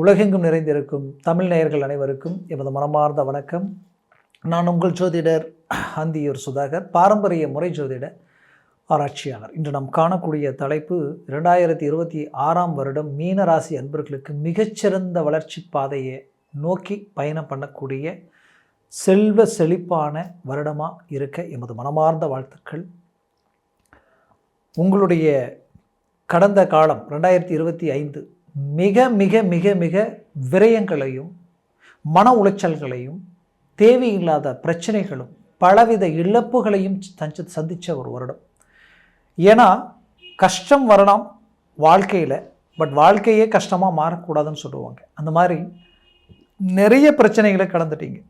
உலகெங்கும் நிறைந்திருக்கும் தமிழ் நேயர்கள் அனைவருக்கும் எமது மனமார்ந்த வணக்கம். நான் உங்கள் ஜோதிடர் அந்தியூர் சுதாகர் பாரம்பரிய முறை ஜோதிட ஆராய்ச்சியாளர். இன்று நாம் காணக்கூடிய தலைப்பு இரண்டாயிரத்தி இருபத்தி ஆறாம் வருடம் மீனராசி அன்பர்களுக்கு மிகச்சிறந்த வளர்ச்சி பாதையை நோக்கி பயணம் பண்ணக்கூடிய செல்வ செழிப்பான வருடமாக இருக்க எமது மனமார்ந்த வாழ்த்துக்கள். உங்களுடைய கடந்த காலம் ரெண்டாயிரத்தி இருபத்தி ஐந்து மிக மிக மிக மிக விரயங்களையும் மன உளைச்சல்களையும் தேவையில்லாத பிரச்சனைகளும் பலவித இழப்புகளையும் சந்தி சந்தித்த ஒரு வருடம். ஏன்னா கஷ்டம் வரலாம் வாழ்க்கையில் பட் வாழ்க்கையே கஷ்டமாக மாறக்கூடாதுன்னு சொல்லுவாங்க. அந்த மாதிரி நிறைய பிரச்சனைகளை கடந்துட்டீங்க.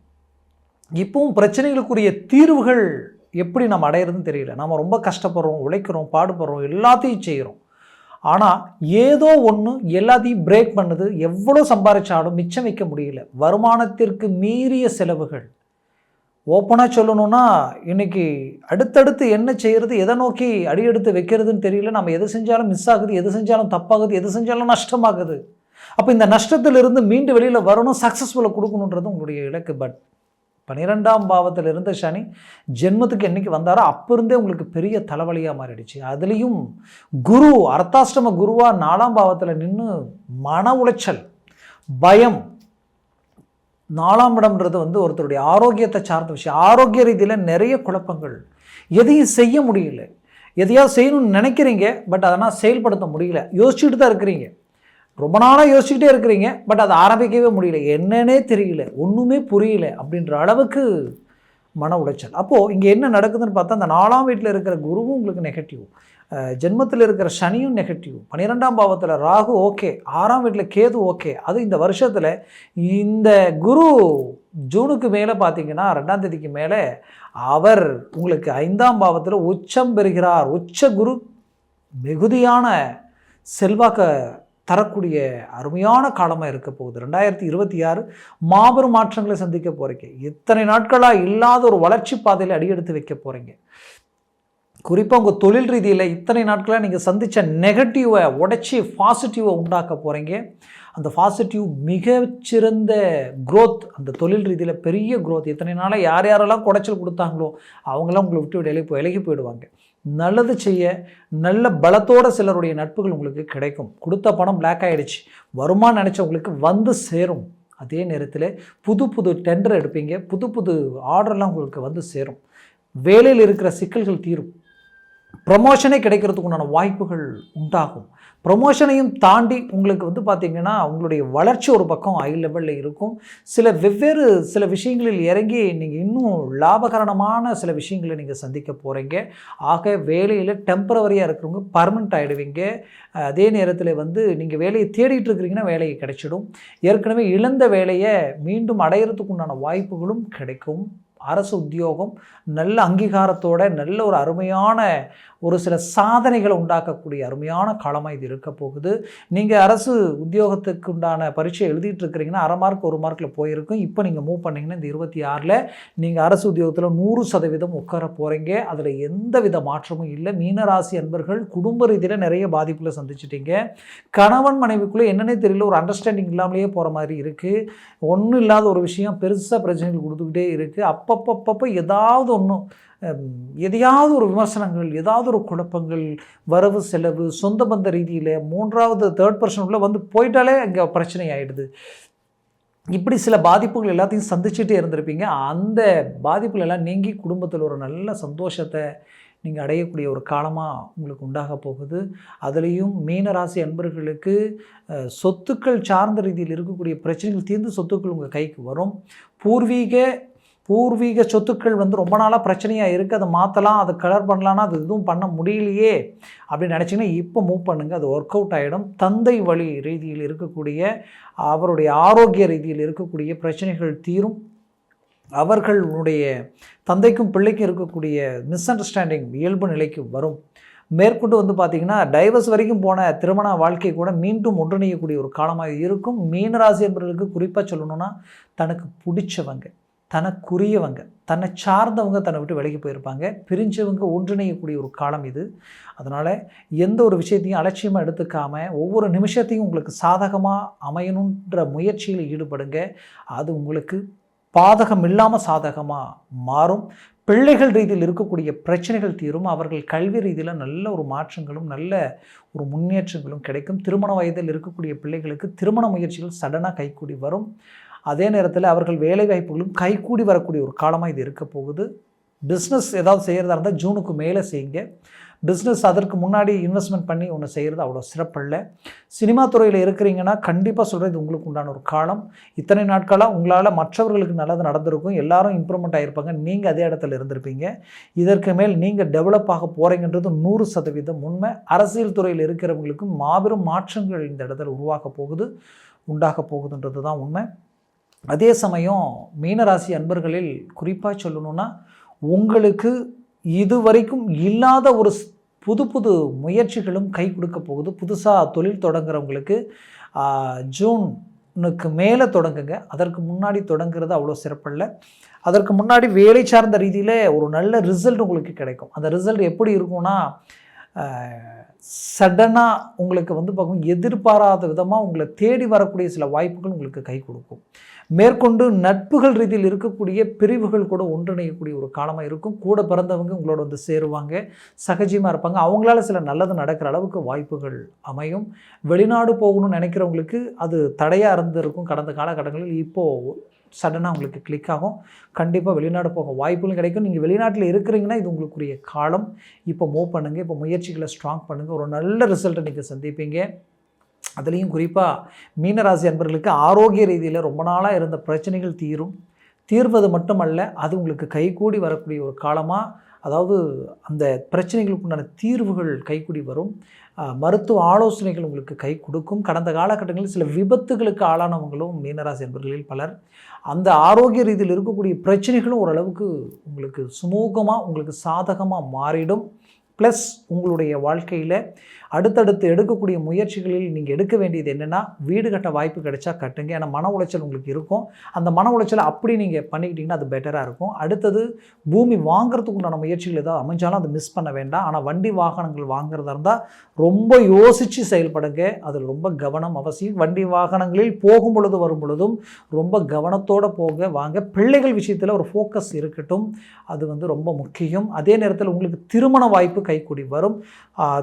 இப்பவும் பிரச்சனைகளுக்குரிய தீர்வுகள் எப்படி நம்ம அடையிறதுன்னு தெரியல. நாம் ரொம்ப கஷ்டப்படுறோம் உழைக்கிறோம் பாடுபடுறோம் எல்லாத்தையும் செய்கிறோம் ஆனால் ஏதோ ஒன்று எல்லாத்தையும் பிரேக் பண்ணுது. எவ்வளோ சம்பாதிச்சாலும் மிச்சம் வைக்க முடியல. வருமானத்திற்கு மீறிய செலவுகள். ஓப்பனாக சொல்லணும்னா இன்னைக்கு அடுத்தடுத்து என்ன செய்கிறது எதை நோக்கி அடியெடுத்து வைக்கிறதுன்னு தெரியல. நம்ம எது செஞ்சாலும் மிஸ் ஆகுது எது செஞ்சாலும் தப்பாகுது எது செஞ்சாலும் நஷ்டமாகுது. அப்போ இந்த நஷ்டத்திலிருந்து மீண்டு வெளியில் வரணும் சக்ஸஸ்ஃபுல்லாக கொடுக்கணுன்றது உங்களுடைய இலக்கு. பட் பன்னிரெண்டாம் பாவத்தில் இருந்த சனி ஜென்மத்துக்கு என்னைக்கு வந்தாரோ அப்போ இருந்தே உங்களுக்கு பெரிய தலைவலியாக மாறிடுச்சு. அதுலேயும் குரு அர்த்தாஷ்டம குருவாக நாலாம் பாவத்தில் நின்று மன உளைச்சல் பயம் நாலாம் இடம்ன்றது வந்து ஒருத்தருடைய ஆரோக்கியத்தை சார்ந்த விஷயம். ஆரோக்கிய ரீதியில் நிறைய குழப்பங்கள். எதையும் செய்ய முடியல. எதையாவது செய்யணும்னு நினைக்கிறீங்க பட் அதனால் செயல்படுத்த முடியல. யோசிச்சுட்டு தான் இருக்கிறீங்க. ரொம்ப நாளாக யோசிச்சுக்கிட்டே இருக்கிறீங்க பட் அதை ஆரம்பிக்கவே முடியல. என்னன்னே தெரியல. ஒன்றுமே புரியல அப்படின்ற அளவுக்கு மன உளைச்சல். அப்போது இங்கே என்ன நடக்குதுன்னு பார்த்தா அந்த நாலாம் வீட்டில் இருக்கிற குருவும் உங்களுக்கு நெகட்டிவ் ஜென்மத்தில் இருக்கிற சனியும் நெகட்டிவ் பன்னிரெண்டாம் பாவத்தில் ராகு ஓகே ஆறாம் வீட்டில் கேது ஓகே அது இந்த வருஷத்தில் இந்த குரு ஜூனுக்கு மேலே பார்த்தீங்கன்னா ரெண்டாம் தேதிக்கு மேலே அவர் உங்களுக்கு ஐந்தாம் பாவத்தில் உச்சம் பெறுகிறார். உச்ச குரு மிகுதியான செல்வாக்க தரக்கூடிய அருமையான காலமாக இருக்க போகுது. ரெண்டாயிரத்தி இருபத்தி ஆறு மாபெரும் மாற்றங்களை சந்திக்க போகிறீங்க இத்தனை நாட்களாக இல்லாத ஒரு வளர்ச்சி பாதையில் அடியெடுத்து வைக்க போகிறீங்க குறிப்பாக உங்கள் தொழில் ரீதியில் இத்தனை நாட்களாக நீங்கள் சந்தித்த நெகட்டிவை உடைச்சி பாசிட்டிவை உண்டாக்க போகிறீங்க அந்த பாசிட்டிவ் மிகச்சிறந்த க்ரோத் அந்த தொழில் ரீதியில் பெரிய க்ரோத் இத்தனை நாளாக யார் யாரெல்லாம் குடைச்சல் கொடுத்தாங்களோ அவங்களாம் உங்களை விட்டு விலகி போய் விலகி போயிடுவாங்க. நல்லது செய்ய நல்ல பலத்தோட சிலருடைய நட்புகள் உங்களுக்கு கிடைக்கும். கொடுத்த பணம் பிளாக் ஆகிடுச்சு வருமானம் நினச்சவங்களுக்கு வந்து சேரும். அதே நேரத்தில் புது புது டெண்டர் எடுப்பீங்க. புது புது ஆர்டர்லாம் உங்களுக்கு வந்து சேரும். வேலையில் இருக்கிற சிக்கல்கள் தீரும். ப்ரமோஷனே கிடைக்கிறதுக்கு உண்டான வாய்ப்புகள் உண்டாகும். ப்ரொமோஷனையும் தாண்டி உங்களுக்கு வந்து பார்த்திங்கன்னா உங்களுடைய வளர்ச்சி ஒரு பக்கம் ஹை லெவலில் இருக்கும். சில வெவ்வேறு சில விஷயங்களில் இறங்கி நீங்கள் இன்னும் லாபகரணமான சில விஷயங்களை நீங்கள் சந்திக்க போகிறீங்க ஆக வேலையில் டெம்பரவரியாக இருக்கிறவங்க பர்மனெண்ட் ஆகிடுவீங்க அதே நேரத்தில் வந்து நீங்கள் வேலையை தேடிட்டு இருக்கிறீங்கன்னா வேலையை கிடைச்சிடும். ஏற்கனவே இழந்த வேலையை மீண்டும் அடையிறதுக்கு உண்டான வாய்ப்புகளும் கிடைக்கும். அரசு உத்தியோகம் நல்ல அங்கீகாரத்தோட நல்ல ஒரு அருமையான ஒரு சில சாதனைகளை உண்டாக்கக்கூடிய அருமையான காலமாக இது இருக்க போகுது. நீங்கள் அரசு உத்தியோகத்துக்கு உண்டான பரீட்சை எழுதிட்டு இருக்கிறீங்கன்னா அரை மார்க் ஒரு மார்க்கில் போயிருக்கும். இப்போ நீங்கள் மூவ் பண்ணிங்கன்னா இந்த இருபத்தி ஆறில் நீங்கள் அரசு உத்தியோகத்தில் நூறு சதவீதம் உட்கார போகிறீங்க அதில் எந்த வித மாற்றமும் இல்லை. மீனராசி அன்பர்கள் குடும்ப ரீதியில் நிறைய பாதிப்புகளை சந்திச்சிட்டீங்க. கணவன் மனைவிக்குள்ளே என்னன்னே தெரியல ஒரு அண்டர்ஸ்டாண்டிங் இல்லாமலேயே போகிற மாதிரி இருக்குது ஒன்றும் இல்லாத ஒரு விஷயம் பெருசாக பிரச்சனைகள் கொடுத்துக்கிட்டே இருக்குது அப் அப்பப்பப்பப்போ ஏதாவது ஒன்றும் எதையாவது ஒரு விமர்சனங்கள் ஏதாவது ஒரு குழப்பங்கள் வரவு செலவு சொந்த பந்த ரீதியில் மூன்றாவது தேர்ட் பர்சன் உள்ள வந்து போயிட்டாலே அங்கே பிரச்சனை ஆகிடுது இப்படி சில பாதிப்புகள் எல்லாத்தையும் சந்திச்சுட்டே இருந்திருப்பீங்க. அந்த பாதிப்புகள் எல்லாம் நீங்கி குடும்பத்தில் ஒரு நல்ல சந்தோஷத்தை நீங்கள் அடையக்கூடிய ஒரு காலமாக உங்களுக்கு உண்டாக போகுது. அதுலேயும் மீனராசி அன்பர்களுக்கு சொத்துக்கள் சார்ந்த ரீதியில் இருக்கக்கூடிய பிரச்சனைகள் தீர்ந்து சொத்துக்கள் உங்கள் கைக்கு வரும். பூர்வீக பூர்வீக சொத்துக்கள் வந்து ரொம்ப நாளாக பிரச்சனையாக இருக்குது அதை மாற்றலாம் அதை கலர் பண்ணலான்னா அது எதுவும் பண்ண முடியலையே அப்படின்னு நினச்சிங்கன்னா இப்போ மூவ் பண்ணுங்கள் அது ஒர்க் அவுட் ஆகிடும் தந்தை வழி ரீதியில் இருக்கக்கூடிய அவருடைய ஆரோக்கிய ரீதியில் இருக்கக்கூடிய பிரச்சனைகள் தீரும். அவர்களுடைய தந்தைக்கும் பிள்ளைக்கும் இருக்கக்கூடிய மிஸ் அண்டர்ஸ்டாண்டிங் இயல்பு நிலைக்கு வரும். மேற்கொண்டு வந்து பார்த்திங்கன்னா டைவர்ஸ் வரைக்கும் போன திருமண வாழ்க்கை கூட மீண்டும் ஒன்றிணையக்கூடிய ஒரு காலமாக இருக்கும். மீனராசி என்பவர்களுக்கு குறிப்பாக சொல்லணும்னா தனக்கு பிடிச்சவங்க. தனக்குரியவங்க தன்னை சார்ந்தவங்க தன்னை விட்டு விலகி போயிருப்பாங்க. பிரிஞ்சவங்க ஒன்றிணையக்கூடிய ஒரு காலம் இது. அதனால் எந்த ஒரு விஷயத்தையும் அலட்சியமாக எடுத்துக்காமல் ஒவ்வொரு நிமிஷத்தையும் உங்களுக்கு சாதகமாக அமையணுன்ற முயற்சியில் ஈடுபடுங்க. அது உங்களுக்கு பாதகம் இல்லாமல் சாதகமாக மாறும். பிள்ளைகள் ரீதியில் இருக்கக்கூடிய பிரச்சனைகள் தீரும். அவர்கள் கல்வி ரீதியில் நல்ல ஒரு மாற்றங்களும் நல்ல ஒரு முன்னேற்றங்களும் கிடைக்கும். திருமண வயதில் இருக்கக்கூடிய பிள்ளைகளுக்கு திருமண முயற்சிகள் சடனாக கைக்கூடி வரும். அதே நேரத்தில் அவர்கள் வேலை வாய்ப்புகளும் வரக்கூடிய ஒரு காலமாக இது இருக்க போகுது. பிஸ்னஸ் ஏதாவது செய்கிறதா இருந்தால் ஜூனுக்கு மேலே செய்யுங்க. பிஸ்னஸ் அதற்கு முன்னாடி இன்வெஸ்ட்மெண்ட் பண்ணி ஒன்று செய்கிறது அவ்வளோ சிறப்பில்ல. சினிமா துறையில் இருக்கிறீங்கன்னா கண்டிப்பாக சொல்கிறது இது உங்களுக்கு உண்டான ஒரு காலம். இத்தனை நாட்களாக உங்களால் மற்றவர்களுக்கு நல்லது நடந்திருக்கும். எல்லாரும் இம்ப்ரூவ்மெண்ட் ஆகிருப்பாங்க நீங்கள் அதே இடத்துல இருந்திருப்பீங்க. இதற்கு மேல் நீங்கள் டெவலப் ஆக போகிறீங்கன்றது நூறு சதவீதம் உண்மை. அரசியல் துறையில் இருக்கிறவங்களுக்கும் மாபெரும் மாற்றங்கள் இந்த இடத்துல உருவாக போகுது உண்டாக போகுதுன்றது தான் உண்மை. அதே சமயம் மீனராசி அன்பர்களில் குறிப்பாக சொல்லணும்னா உங்களுக்கு இதுவரைக்கும் இல்லாத ஒரு புது புது முயற்சிகளும் கை கொடுக்க போகுது. புதுசாக தொழில் தொடங்குறவங்களுக்கு ஜூனுக்கு மேலே தொடங்குங்க. அதற்கு முன்னாடி தொடங்குறது அவ்வளோ சிறப்பில்லை. அதற்கு முன்னாடி வேலை சார்ந்த ரீதியில் ஒரு நல்ல ரிசல்ட் உங்களுக்கு கிடைக்கும். அந்த ரிசல்ட் எப்படி இருக்கும்னா சடனாக உங்களுக்கு வந்து பார்க்கும் எதிர்பாராத விதமாக உங்களை தேடி வரக்கூடிய சில வாய்ப்புகள் உங்களுக்கு கை கொடுக்கும். மேற்கொண்டு நட்புகள் ரீதியில் இருக்கக்கூடிய பிரிவுகள் கூட ஒன்றிணையக்கூடிய ஒரு காலமாக இருக்கும். கூட பிறந்தவங்க உங்களோட வந்து சேருவாங்க சகஜமாக இருப்பாங்க. அவங்களால சில நல்லது நடக்கிற அளவுக்கு வாய்ப்புகள் அமையும். வெளிநாடு போகணும்னு நினைக்கிறவங்களுக்கு அது தடையாக இருந்திருக்கும். கடந்த காலகட்டங்களில் இப்போது சடனாக உங்களுக்கு கிளிக் ஆகும். கண்டிப்பாக வெளிநாடு போக வாய்ப்புகளும் கிடைக்கும். நீங்கள் வெளிநாட்டில் இருக்கிறீங்கன்னா இது உங்களுக்குரிய காலம். இப்போ மூவ் பண்ணுங்கள் இப்போ முயற்சிகளை ஸ்ட்ராங் பண்ணுங்கள் ஒரு நல்ல ரிசல்ட்டை நீங்கள் சந்திப்பீங்க. அதுலேயும் குறிப்பாக மீனராசி அன்பர்களுக்கு ஆரோக்கிய ரீதியில் ரொம்ப நாளாக இருந்த பிரச்சனைகள் தீரும். தீர்வது மட்டுமல்ல அது உங்களுக்கு கைகூடி வரக்கூடிய ஒரு காலமாக அதாவது அந்த பிரச்சனைகளுக்கு உண்டான தீர்வுகள் கைக்குடி வரும். மருத்துவ ஆலோசனைகள் உங்களுக்கு கை கொடுக்கும். கடந்த காலகட்டங்களில் சில விபத்துகளுக்கு ஆளானவங்களும் மீனராசி என்பர்களில் பலர். அந்த ஆரோக்கிய ரீதியில் இருக்கக்கூடிய பிரச்சனைகளும் ஓரளவுக்கு உங்களுக்கு சுமூகமாக உங்களுக்கு சாதகமாக மாறிடும். ப்ளஸ் உங்களுடைய வாழ்க்கையில் அடுத்தடுத்து எடுக்கக்கூடிய முயற்சிகளில் நீங்கள் எடுக்க வேண்டியது என்னென்னா வீடு கட்ட வாய்ப்பு கிடைச்சா கட்டுங்க. ஏன்னா மன உளைச்சல் உங்களுக்கு இருக்கும். அந்த மன உளைச்சலை அப்படி நீங்கள் பண்ணிக்கிட்டிங்கன்னா அது பெட்டராக இருக்கும். அடுத்தது பூமி வாங்குறதுக்கு உண்டான முயற்சிகள் ஏதாவது அமைஞ்சாலும் அதை மிஸ் பண்ண வேண்டாம். ஆனால் வண்டி வாகனங்கள் வாங்குறதா இருந்தால் ரொம்ப யோசித்து செயல்படுங்க. அதில் ரொம்ப கவனம் அவசியம். வண்டி வாகனங்களில் போகும் பொழுது வரும் பொழுதும் ரொம்ப கவனத்தோடு போக வாங்க. பிள்ளைகள் விஷயத்தில் ஒரு ஃபோக்கஸ் இருக்கட்டும். அது வந்து ரொம்ப முக்கியம். அதே நேரத்தில் உங்களுக்கு திருமண வாய்ப்பு கைக்கூடி வரும்.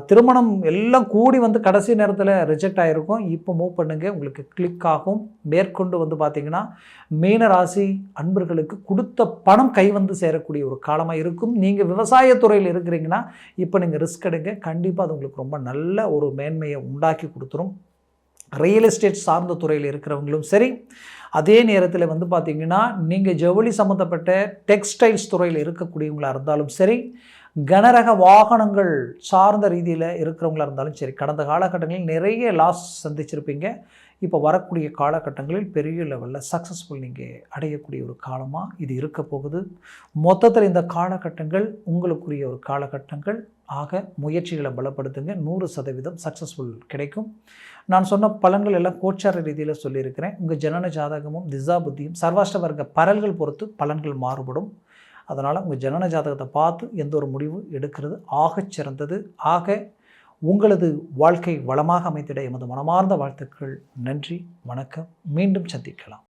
திருமணம் எல்லாம் கூடி வந்து கடைசி நேரத்தில் ரிஜெக்ட் ஆகிருக்கும் இப்போ மூவ் பண்ணுங்கள் உங்களுக்கு கிளிக் ஆகும். மேற்கொண்டு வந்து பார்த்திங்கன்னா மீன ராசி அன்பர்களுக்கு கொடுத்த பணம் கை வந்து சேரக்கூடிய ஒரு காலமாக இருக்கும். நீங்கள் விவசாயத்துறையில் இருக்கிறீங்கன்னா இப்போ நீங்கள் ரிஸ்க் எடுங்க. கண்டிப்பாக அது உங்களுக்கு ரொம்ப நல்ல ஒரு மேன்மையை உண்டாக்கி கொடுத்துரும். ரியல் எஸ்டேட் சார்ந்த துறையில் இருக்கிறவங்களும் சரி. அதே நேரத்தில் வந்து பார்த்திங்கன்னா நீங்கள் ஜவுளி சம்மந்தப்பட்ட டெக்ஸ்டைல்ஸ் துறையில் இருக்கக்கூடியவங்களாக இருந்தாலும் சரி கனரக வாகனங்கள் சார்ந்த ரீதியில் இருக்கிறவங்களாக இருந்தாலும் சரி கடந்த காலகட்டங்களில் நிறைய லாஸ் சந்திச்சிருப்பீங்க. இப்போ வரக்கூடிய காலகட்டங்களில் பெரிய லெவலில் சக்ஸஸ்ஃபுல் நீங்கள் அடையக்கூடிய ஒரு காலமாக இது இருக்க போகுது. மொத்தத்தில் இந்த காலகட்டங்கள் உங்களுக்குரிய ஒரு காலகட்டங்கள். ஆக முயற்சிகளை பலப்படுத்துங்க. நூறு சதவீதம் சக்ஸஸ்ஃபுல் கிடைக்கும். நான் சொன்ன பலன்கள் எல்லாம் கோச்சார ரீதியில் சொல்லியிருக்கிறேன். உங்கள் ஜனன ஜாதகமும் திசா புத்தியும் சர்வாஷ்ட வர்க்க பரல்கள் பொறுத்து பலன்கள் மாறுபடும். அதனால் உங்கள் ஜனன ஜாதகத்தை பார்த்து எந்த ஒரு முடிவு எடுக்கிறது ஆகச் சிறந்தது. ஆக உங்களது வாழ்க்கை வளமாக அமைத்திட எமது மனமார்ந்த வாழ்த்துக்கள். நன்றி வணக்கம். மீண்டும் சந்திக்கலாம்.